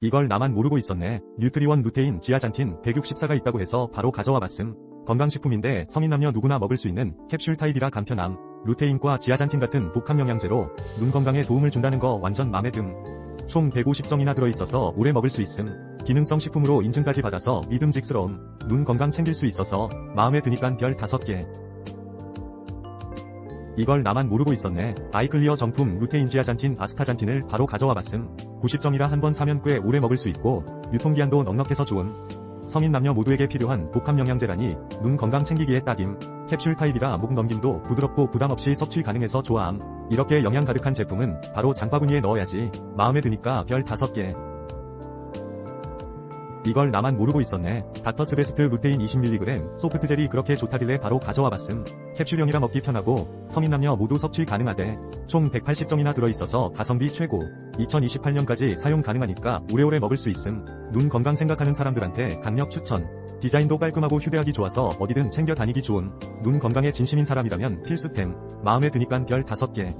이걸 나만 모르고 있었네. 뉴트리원 루테인 지아잔틴 164가 있다고 해서 바로 가져와 봤음. 건강식품인데 성인 남녀 누구나 먹을 수 있는 캡슐 타입이라 간편함. 루테인과 지아잔틴 같은 복합 영양제로 눈 건강에 도움을 준다는 거 완전 맘에 듦. 총 150정이나 들어있어서 오래 먹을 수 있음. 기능성 식품으로 인증까지 받아서 믿음직스러움. 눈 건강 챙길 수 있어서 마음에 드니깐 별 5개. 이걸 나만 모르고 있었네. 아이클리어 정품 루테인지아잔틴 아스타잔틴을 바로 가져와 봤음. 90정이라 한 번 사면 꽤 오래 먹을 수 있고 유통기한도 넉넉해서 좋음. 성인 남녀 모두에게 필요한 복합 영양제라니 눈 건강 챙기기에 딱임. 캡슐 타입이라 목 넘김도 부드럽고 부담 없이 섭취 가능해서 좋아함. 이렇게 영양 가득한 제품은 바로 장바구니에 넣어야지. 마음에 드니까 별 5개. 이걸 나만 모르고 있었네. 닥터스 베스트 루테인 20mg 소프트젤이 그렇게 좋다길래 바로 가져와 봤음. 캡슐형이라 먹기 편하고 성인 남녀 모두 섭취 가능하대. 총 180정이나 들어있어서 가성비 최고. 2028년까지 사용 가능하니까 오래오래 먹을 수 있음. 눈 건강 생각하는 사람들한테 강력 추천. 디자인도 깔끔하고 휴대하기 좋아서 어디든 챙겨 다니기 좋은 눈 건강에 진심인 사람이라면 필수템. 마음에 드니깐 별 5개.